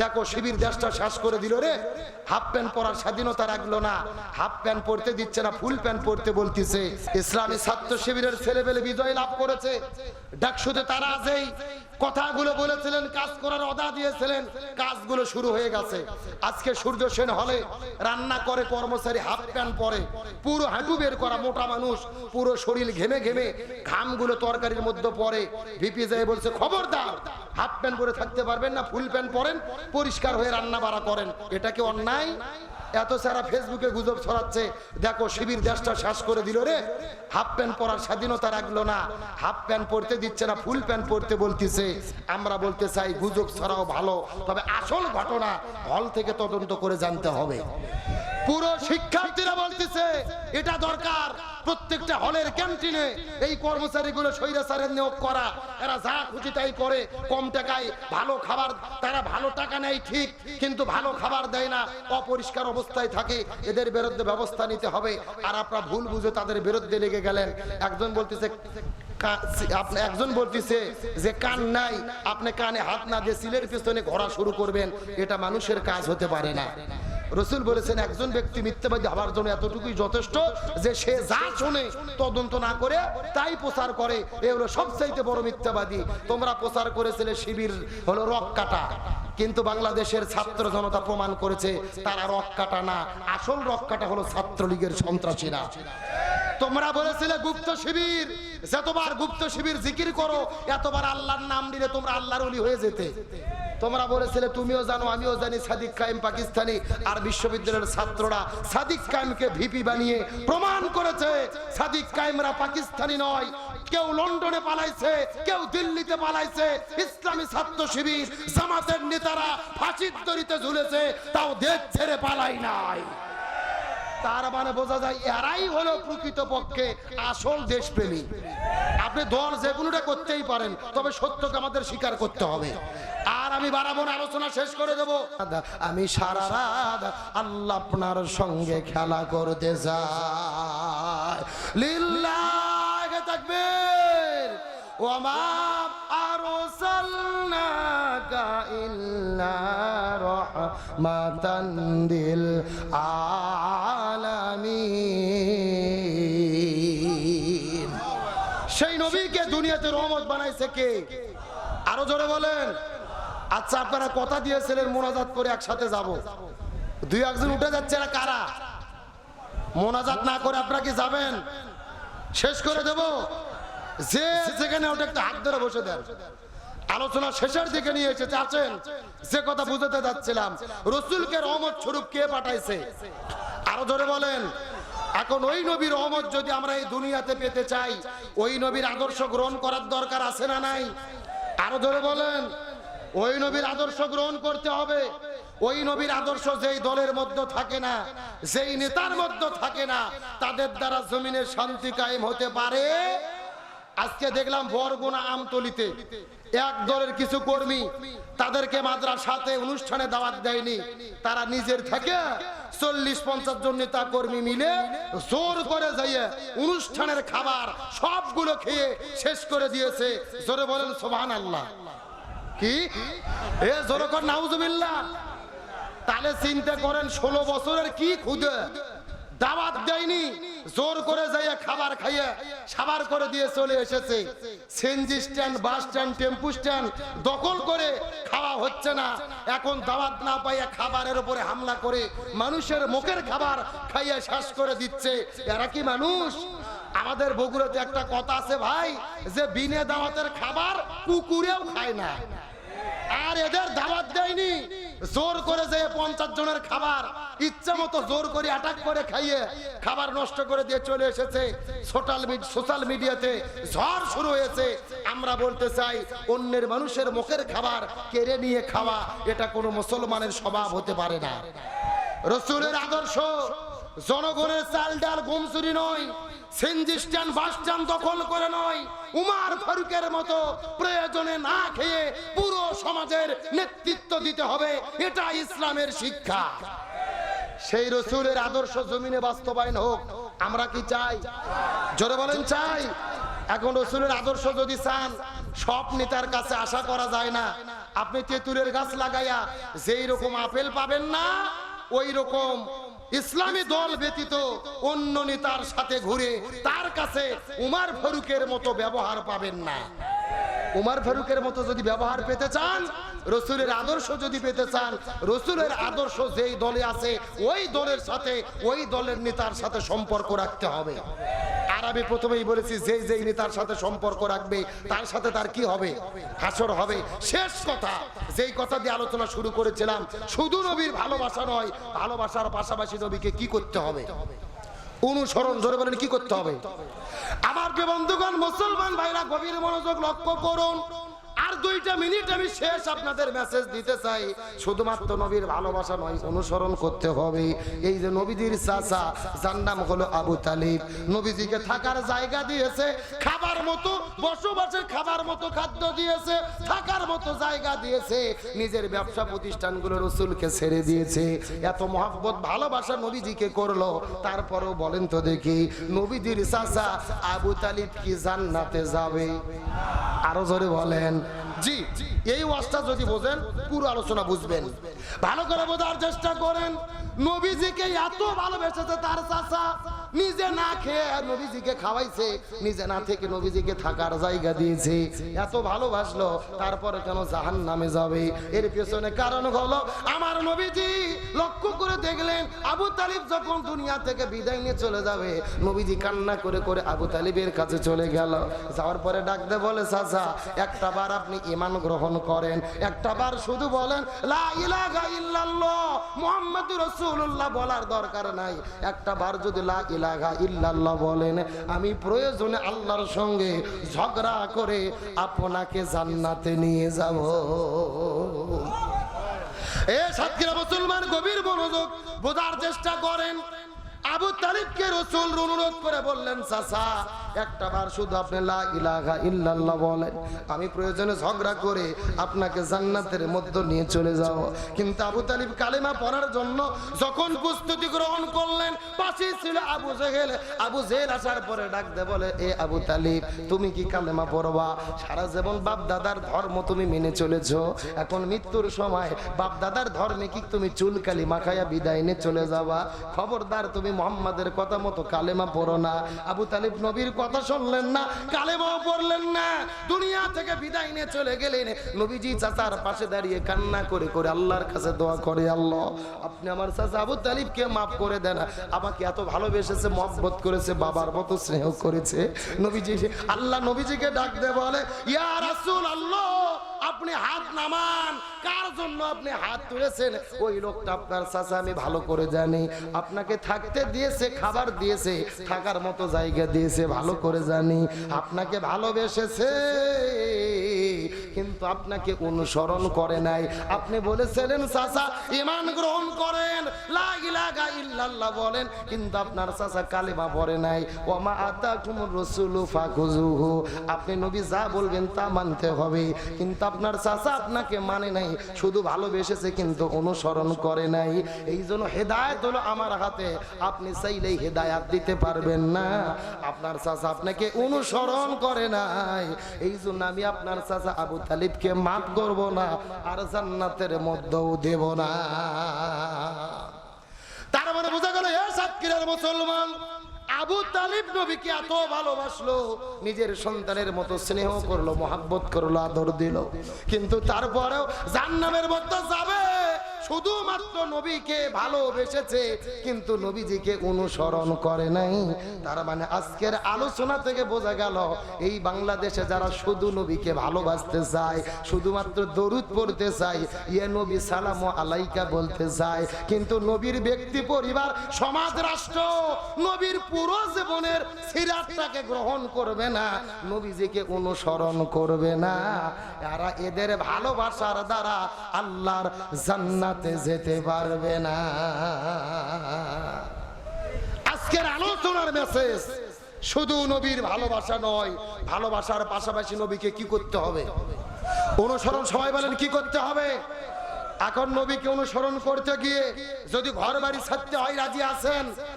দেখো, শিবির দেশটা শেষ করে দিল রে। হাফ প্যান্ট পরার স্বাধীনতা রাখল না। হাফ প্যান্ট পরতে দিচ্ছে না, ফুল প্যান্ট পরতে বলতেছে। ইসলামী ছাত্র শিবিরের ছেলেবেলে বিজয় লাভ করেছে। ডাকসুতে তারা যেই কথাগুলো বলেছিলেন, কাজ করার অদা দিয়েছিলেন। কাজগুলো শুরু হয়ে গেছে। আজকে সূর্য সেন হলে রান্না করে, কর্মচারী হাফ প্যান্ট পরে। পুরো হাঁটু বের করা মোটা মানুষ, পুরো শরীর ঘেমে ঘেমে ঘামগুলো তরকারির মধ্যে পরে ভিপি যায় বলছে, খবরদার, হাফ প্যান্ট পরে থাকতে পারবেন না, ফুল প্যান্ট পরেন। পরিষ্কার হয়ে রান্না বাড়া করেন। এটা কি অন্যায়? এত সারা ফেসবুকে গুজব ছড়াচ্ছে। দেখো, শিবির দেশটা শ্বাস করে দিল রে। হাফ প্যান্ট পরার স্বাধীনতা রাখল না। হাফ প্যান্ট পরতে দিচ্ছে না, ফুল প্যান্ট পরতে বলতেছে। আমরা বলতে চাই, গুজব ছড়াও ভালো। তবে আসল ঘটনা হল থেকে তদন্ত করে জানতে হবে। পুরো শিক্ষার্থীরা বলতেছে, এটা দরকার। প্রত্যেকটা হলের ক্যান্টিনে এই কর্মচারীগুলো স্বৈরাচারের নিয়োগ করা। এরা যা খুশি তাই করে, কম টাকায় ভালো খাবার, তারা ভালো টাকা নেয় ঠিক, কিন্তু ভালো খাবার দেয় না। অপরিষ্কার অবস্থায় থাকে, এদের বিরুদ্ধে ব্যবস্থা নিতে হবে। আর আপনারা ভুল বুঝে তাদের বিরুদ্ধে লেগে গেলেন। একজন বলতেছে একজন বলতেছে যে, কান নাই। আপনি কানে হাত না দিয়ে সিলের পিছনে ঘোরা শুরু করবেন। এটা মানুষের কাজ হতে পারে না। রসুল বলেছেন, একজন ব্যক্তি মিথ্যাবাদী হওয়ার জন্য এতটুকুই যথেষ্ট যে সে যা শোনে তদন্ত না করে তাই প্রচার করে। এ হলো সবচাইতে বড় মিথ্যাবাদী। তোমরা প্রচার করেছিলে শিবির হলো রক কাটা, কিন্তু বাংলাদেশের ছাত্র জনতা প্রমাণ করেছে তারা রক কাটা না। আসল রক কাটা হলো ছাত্রলীগের সন্ত্রাসীরা। তোমরা বলেছিলে গুপ্ত শিবির, যতবার গুপ্ত শিবির জিকির করো, এতবার আল্লাহর নাম দিলে তোমরা আল্লাহর ওলি হয়ে যেতে। তোমরা বলেছিলে, তুমিও জানো, আমিও জানি সাদিক কায়েম পাকিস্তানি আর বিশ্ববিদ্যালয়ের ছাত্ররা সাদিক কায়েমকে ভিপি বানিয়ে প্রমাণ করেছে, সাদিক কায়েমরা পাকিস্তানি নয়। কেউ লন্ডনে পালাইছে, কেউ দিল্লিতে পালাইছে, ইসলামী ছাত্র শিবির, জামাতের নেতারা ফাঁসির দড়িতে ঝুলেছে, তাও দেশ ছেড়ে পালাই নাই। তার মানে বোঝা যায়, এরাই হলো প্রকৃত পক্ষে আসল দেশপ্রেমী। আপনি দল যে কোনোটা করতেই পারেন, তবে সত্যকে আমাদের স্বীকার করতে হবে। আর আমি বাড়াবো না আলোচনা শেষ করে দেব। আমি সারা রাত আল্লাহ আপনার সঙ্গে খেলা করতে যাই। লিল্লাহ তাকবীর। ওমা আরসালনাকা ইল্লা রাহমাতান লিল আলামিন রহমত বানাইছে কে? আরও জোরে বলেন। আচ্ছা আপনারা কথা দিয়েছিলেন মোনাজাত করে একসাথে যাব। দুই একজন উঠে যাচ্ছে না কারা? মোনাজাত না করে আপনারা কি যাবেন? শেষ করে দেব? যে যেখানে ওটা একটা হাত ধরে বসে দেন। আলোচনা শেষের দিকে নিয়ে এসেছে, আছেন? যে কথা বুঝাতে যাচ্ছিলাম। রসুলকে রহমত স্বরূপ কে পাঠাইছে? আরও ধরে বলেন। এখন ওই নবীর রহমত যদি আমরা এই দুনিয়াতে পেতে চাই, ওই নবীর আদর্শ গ্রহণ করার দরকার আছে না নাই? আরও ধরে বলেন, ওই নবীর আদর্শ গ্রহণ করতে হবে। ওই নবীর আদর্শ যেই দলের মধ্যে থাকে না, যেই নেতার মধ্যে থাকে না, তাদের দ্বারা জমিনের শান্তি কায়েম হতে পারে আজকে দেখলাম বরগুনা আমতলিতে এক দলের কিছু কর্মী তাদেরকে মাদ্রাসাতে অনুষ্ঠানে দাওয়াত দেয়নি। তারা নিজের থেকে চল্লিশ পঞ্চাশ জন নেতা কর্মী মিলে জোর করে যাইয়ে অনুষ্ঠানের খাবার সবগুলো খেয়ে শেষ করে দিয়েছে। জোরে বলেন সোহান আল্লাহ কি? এ জোরে কর, নাউজুবিল্লাহ। তাহলে চিন্তা করেন, ষোলো বছরের কি খুদে? দাওয়াত দেয়নি। জোর করে যাইয়া খাবার খাইয়ে সাবার করে দিয়ে চলে এসেছে। CNG stand, bus stand, tempo stand দখল করে খাওয়া হচ্ছে না। এখন দাওয়াত না পাইয়া খাবারের উপরে হামলা করে মানুষের মুখের খাবার খাইয়া শেষ করে দিচ্ছে। এরা কি মানুষ? আমাদের বগুড়াতে একটা কথা আছে ভাই, যে বিনে দাওয়াতের খাবার কুকুরেও খায় না। আর এদের দাওয়াত দেয়নি। জোর করে যে পঞ্চাশ জনের খাবার ইচ্ছা মতো জোর করে অ্যাটাক করে খাইয়ে খাবার নষ্ট করে দিয়ে চলে এসেছে। সোশ্যাল সোশ্যাল মিডিয়াতে ঝড় শুরু হয়েছে। আমরা বলতে চাই, অন্যের মানুষের মুখের খাবার কেড়ে নিয়ে খাওয়া, এটা কোনো মুসলমানের স্বভাব হতে পারে না। রসুলের আদর্শ, জনগণের চাল ডাল ঘুম চুরি নয়। করে নয় মতো প্রয়োজনে না খেয়ে পুরো সমাজের নেতৃত্ব দিতে হবে, এটা ইসলামের শিক্ষা। সেই রসুলের আদর্শ জমিনে বাস্তবায়ন হোক, আমরা কি চাই? জোরে বলেন, চাই। এখন রসুলের আদর্শ যদি চান, সব নেতার কাছে আশা করা যায় না। আপনি তেঁতুলের গাছ লাগাইয়া যেই রকম আপেল পাবেন না, ওই রকম ইসলামী দল ব্যতীত অন্য নেতার সাথে ঘুরে তার কাছে উমার ফারুকের মতো ব্যবহার পাবেন না। উমার ফারুকের মতো যদি ব্যবহার পেতে চান, রসুলের আদর্শ যদি পেতে চান, রসুলের আদর্শ যেই দলে আছে, ওই দলের সাথে, ওই দলের নেতার সাথে সম্পর্ক রাখতে হবে। আর আমি প্রথমেই বলেছি যে যেই নেতার সাথে সম্পর্ক রাখবে, তার সাথে তার কি হবে? হাসর হবে। শেষ কথা, যেই কথা দিয়ে আলোচনা শুরু করেছিলাম, শুধু নবীর ভালোবাসা নয়, ভালোবাসার পাশাপাশি নবীকে কি করতে হবে? অনুসরণ ধরে বলেন, কি করতে হবে? আমার বন্ধুগণ, মুসলমান ভাইরা, গভীর মনোযোগ লক্ষ্য করুন। দুইটা মিনিট আমি শেষ আপনাদের মেসেজ দিতে চাই। শুধুমাত্র নবীর ভালোবাসা নয়, অনুসরণ করতে হবে। এই যে নবীজির চাচা, যার নাম হলো আবু তালিব। নবীজিকে থাকার জায়গা দিয়েছে, খাবার মতো, বসবাসের খাবার মতো খাদ্য দিয়েছে, থাকার মতো জায়গা দিয়েছে। নিজের ব্যবসা প্রতিষ্ঠানগুলো রসুলকে ছেড়ে দিয়েছে। এত মহাব্বত, ভালোবাসা নবীজিকে করল। তারপরেও বলেন তো দেখি, নবীজির চাচা আবু তালিব কি জান্নাতে যাবে? আরও জোরে বলেন জি, এই ওয়াজটা যদি বোঝেন, পুরো আলোচনা বুঝবেন। ভালো করে বোঝার চেষ্টা করেন। নবীজিকে এত ভালোবেসেছে তার চাচা। নিজে না খেয়ে নবীজিকে খাওয়াইছে, নিজে না থেকে নবীজিকে থাকার জায়গা দিয়েছে। এত ভালোবাসলো, তারপরে কেন জাহান নামে যাবে? এর পেছনে কারণ হলো, আমার নবীজি লক্ষ্য করে দেখলেন, আবু তালিব যখন দুনিয়া থেকে বিদায় নিয়ে চলে যাবে, নবীজি কান্না করে করে আবু তালিবের কাছে চলে গেল। যাওয়ার পরে ডাকতে বলে, চাচা, একটা বার আপনি ইমান গ্রহণ করেন, একটা বার শুধু বলেন, লা ইলাহা রাসূলুল্লাহ বলার দরকার নাই। একটা বার যদি বলেন, আমি প্রয়োজনে আল্লাহর সঙ্গে ঝগড়া করে আপনাকে জান্নাতে নিয়ে যাব। এ সাতক্ষীরা মুসলমান, গভীর মনোযোগ বোঝার চেষ্টা করেন। আবু তালিবকে রসুল অনুরোধ করে বললেন, চাচা একটা বার শুধু আপনি লা ইলাহা ইল্লাল্লাহ বলেন। আমি প্রয়োজনে ঝগড়া করে আপনাকে জান্নাতের মধ্যে নিয়ে চলে যাব। কিন্তু আবু তালিব কালেমা পড়ার জন্য যখন প্রস্তুতি গ্রহণ করলেন, পাশে ছিল আবু জেহেল। আবু জেহেল আসার পরে ডাক দে বলে, এ আবু তালিব, তুমি কি কালেমা পড়বা? সারা জীবন বাপ দাদার ধর্ম তুমি মেনে চলেছো। এখন মৃত্যুর সময় বাপ দাদার ধর্মে কি তুমি চুলকালি মাখায়া বিদায় নিয়ে চলে যাবা? খবরদার তুমি মোহাম্মদের কথা মতো কালেমা পড়ো না। আবু তালিব নবীর কথা শুনলেন না, কালেমাও পড়লেন না, দুনিয়া থেকে বিদায় নিয়ে চলে গেলেন। নবীজি চাচার পাশে দাঁড়িয়ে কান্না করে করে আল্লাহর কাছে দোয়া করে, আল্লাহ, আপনি আমার চাচা আবু তালিবকে মাফ করে দেন। আমাকে এত ভালোবেসেছে, মহব্বত করেছে, বাবার মতো স্নেহ করেছে। নবীজি, আল্লাহ নবীজিকে ডাক দে বলে, ইয়া রাসূল আল্লাহ আপনি হাত নামান। কার জন্য আপনি হাত তুলেছেন? ওই লোকটা আপনার চাচা, আমি ভালো করে জানি। আপনাকে থাকতে দিয়েছে, খাবার দিয়েছে, থাকার মতো জায়গা দিয়েছে, ভালো করে জানি। আপনাকে ভালোবেসেছে, কিন্তু আপনাকে অনুসরণ করে নাই। আপনি বলেছিলেন, চাচা ইমান গ্রহণ করেন। লা ইলাহা ইল্লাল্লাহ বলেন, কিন্তু আপনার চাচা কালেমা পড়ে নাই। ওমা আতাকুমুর রাসূলু ফাকুজুহু আপনি নবী যা বলবেন তা মানতে হবে, কিন্তু আপনার চাচা আপনাকে মানে নাই, শুধু ভালোবেসেছে কিন্তু অনুসরণ করে নাই। এই জন্য হেদায়েত হলো আমার হাতে, আপনি চাইলেই হেদায়াত দিতে পারবেন না। আপনার চাচা আপনাকে অনুসরণ করে নাই। এই জন্য আমি আপনার চাচা আবু তালিবকে মাফ করব না, আর জান্নাতের মধ্যেও দেব না। সাতক্ষীরার মুসলমান আবু তালিব নবীকে এত ভালোবাসলো, নিজের সন্তানের মতো স্নেহ করল, মহাব্বত করল, আদর দিল। কিন্তু তারপরেও জান্নামের মধ্যে যাবে। শুধুমাত্র নবীকে ভালোবেসেছে, কিন্তু নবীজিকে অনুসরণ করে নাই। তার মানে আজকের আলোচনা থেকে বোঝা গেল, এই বাংলাদেশে যারা শুধু নবীকে ভালোবাসতে চায়, শুধুমাত্র দরুদ পড়তে চায় ইয়ে নবী সালাম আলাইকা বলতে চায়, কিন্তু নবীর ব্যক্তি পরিবার, সমাজ, রাষ্ট্র, নবীর পুরো জীবনের সিরাতটাকে গ্রহণ করবে না, নবীজিকে অনুসরণ করবে না। এরা এদের ভালোবাসার দ্বারা আল্লাহর জান্নাতে যেতে পারবে না। আজকের আলোচনার মেসেজ শুধু নবীর ভালোবাসা নয়, ভালোবাসার পাশাপাশি নবীকে কি করতে হবে? অনুসরণ সবাই বলেন, কি করতে হবে? এখন নবীকে অনুসরণ করতে গিয়ে যদি ঘর বাড়ি ছাড়তে হয়, রাজি আছেন?